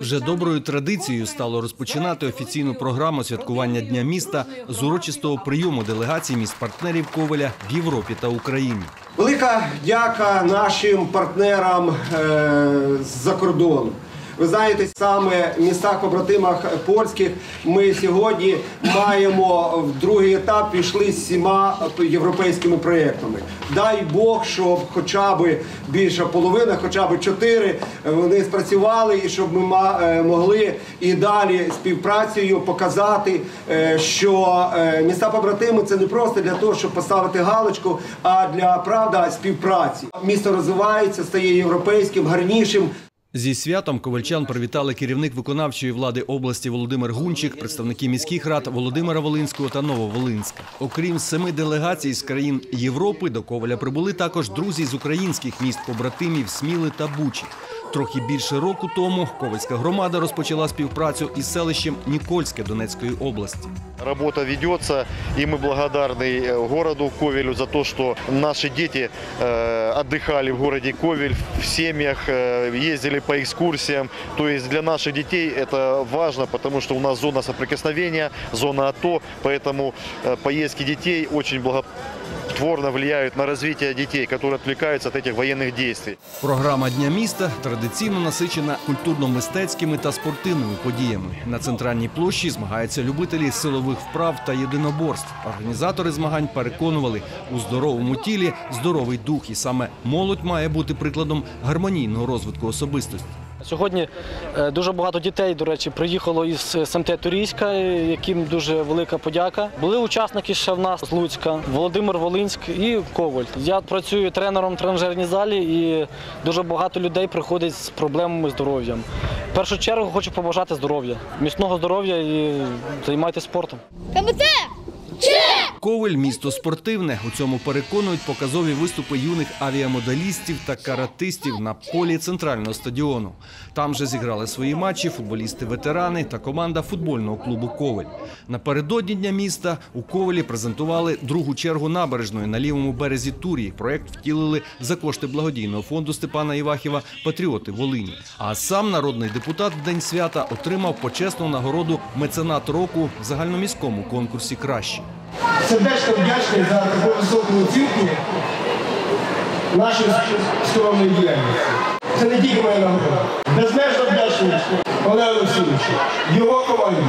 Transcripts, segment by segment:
Вже доброю традицією стало розпочинати офіційну програму святкування Дня міста з урочистого прийому делегацій міст партнерів Ковеля в Європі та Україні. Велика дяка нашим партнерам е, з-за кордону. Ви знаєте, саме в містах побратимах польських ми сьогодні маємо в другий етап пішли з всіма європейськими проєктами. Дай Бог, щоб хоча б більша половина, хоча б чотири, вони спрацювали, і щоб ми е, могли і далі співпрацею показати, е, що е, міста побратими це не просто для того, щоб поставити галочку, а для правда співпраці. Місто розвивається, стає європейським, гарнішим. Зі святом ковальчан привітали керівник виконавчої влади області Володимир Гунчик, представники міських рад Володимира Волинського та Нововолинська. Окрім семи делегацій з країн Європи, до Коваля прибули також друзі з українських міст побратимів Сміли та Бучі. Трохи більше року тому Ковальська громада розпочала співпрацю із селищем Нікольське Донецької області. Работа ведется, и мы благодарны э, городу Ковелю за то, что наши дети э, отдыхали в городе Ковель, в семьях, э, ездили по экскурсиям. То есть для наших детей это важно, потому что у нас зона соприкосновения, зона АТО, поэтому э, поездки детей очень благотворно влияют на развитие детей, которые отвлекаются от этих военных действий. Програма Дня міста традиційно насичена культурно-мистецькими та спортивними подіями. На центральній площі змагаються любителі силових вправ та єдиноборств. Організатори змагань переконували, у здоровому тілі здоровий дух, і саме молодь має бути прикладом гармонійного розвитку особистості. Сьогодні е, дуже багато дітей, до речі, приїхало із СМТ Турійська, е, яким дуже велика подяка. Були учасники ще в нас з Луцька, Володимир Волинськ і Коваль. Я працюю тренером в тренажерній залі і дуже багато людей приходять з проблемами здоров'я. В першу чергу хочу побажати здоров'я, міцного здоров'я і займайтеся спортом. КМЦ! Ковель місто спортивне. У цьому переконують показові виступи юних авіамоделістів та каратистів на полі центрального стадіону. Там же зіграли свої матчі футболісти-ветерани та команда футбольного клубу Ковель. Напередодні дня міста у Ковелі презентували другу чергу набережної на лівому березі Турії. Проект втілили за кошти благодійного фонду Степана Івахіва Патріоти Волині. А сам народний депутат в день свята отримав почесну нагороду меценат року в загальноміському конкурсі Кращі. Сердечно вдячний за таку високу оцінку нашої скромної діяльності. Це не тільки моя нагорода. Безмежно вдячний Олегу Олексійовичу, його команді,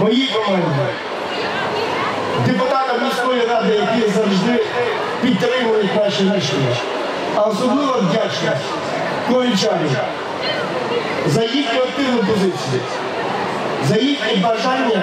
моїй команді, депутатам міської ради, які завжди підтримують наші рішення. А особливо вдячний ковільчанам за їхню активну позицію за їхнє бажання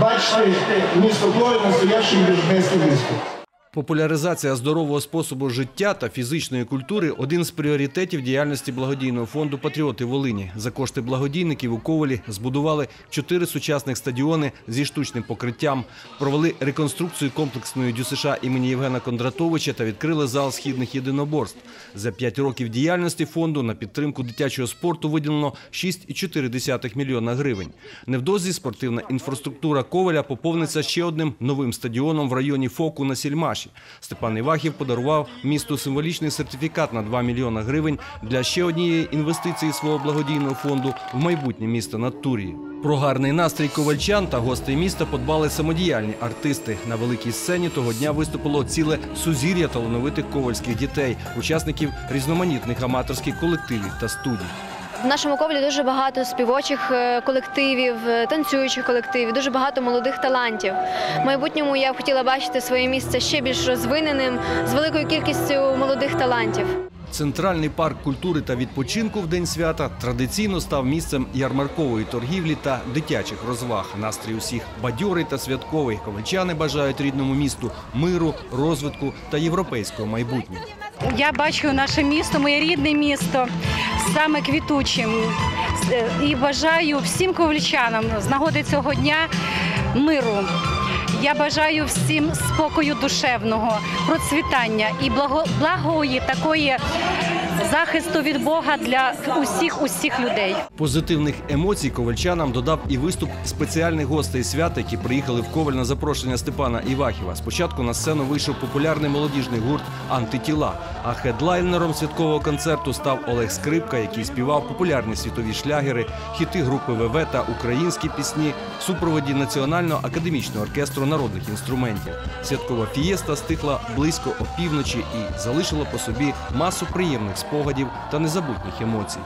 бачити місто Коваль настоящим європейським містом. Популяризація здорового способу життя та фізичної культури один з пріоритетів діяльності благодійного фонду Патріоти Волині. За кошти благодійників у Ковалі збудували чотири сучасних стадіони зі штучним покриттям, провели реконструкцію комплексної ДЮСШ імені Євгена Кондратовича та відкрили зал східних єдиноборств. За п'ять років діяльності фонду на підтримку дитячого спорту виділено 6,4 мільйона гривень. Невдовзі спортивна інфраструктура Коваля поповниться ще одним новим стадіоном в районі Фоку на Сільмаші. Степан Івахів подарував місту символічний сертифікат на 2 мільйона гривень для ще однієї інвестиції свого благодійного фонду в майбутнє місто над Турії. Про гарний настрій ковальчан та гостей міста подбали самодіяльні артисти. На великій сцені того дня виступило ціле сузір'я талановитих ковальських дітей, учасників різноманітних аматорських колективів та студій. В нашому ковалі дуже багато співочих е, колективів, е, танцюючих колективів, дуже багато молодих талантів. В майбутньому я б хотіла бачити своє місце ще більш розвиненим, з великою кількістю молодих талантів. Центральний парк культури та відпочинку в день свята традиційно став місцем ярмаркової торгівлі та дитячих розваг. Настрій усіх бадьорий та святковий. Ковальчани бажають рідному місту миру, розвитку та європейського майбутнього. Я бачу наше місто, моє рідне місто, саме квітучим. Е, І бажаю всім ковлічанам з нагоди цього дня миру. Я бажаю всім спокою душевного, процвітання і благо, благої такої захисту від Бога для усіх усіх людей. Позитивних емоцій ковальчанам додав і виступ спеціальних гостей свята, які приїхали в Коваль на запрошення Степана Івахіва. Спочатку на сцену вийшов популярний молодіжний гурт Антитіла. А хедлайнером святкового концерту став Олег Скрипка, який співав популярні світові шлягери, хіти групи ВВ та українські пісні в супроводі Національного академічного оркестру народних інструментів. Святкова фієста стихла близько опівночі і залишила по собі масу приємних спогадів та незабутніх емоцій.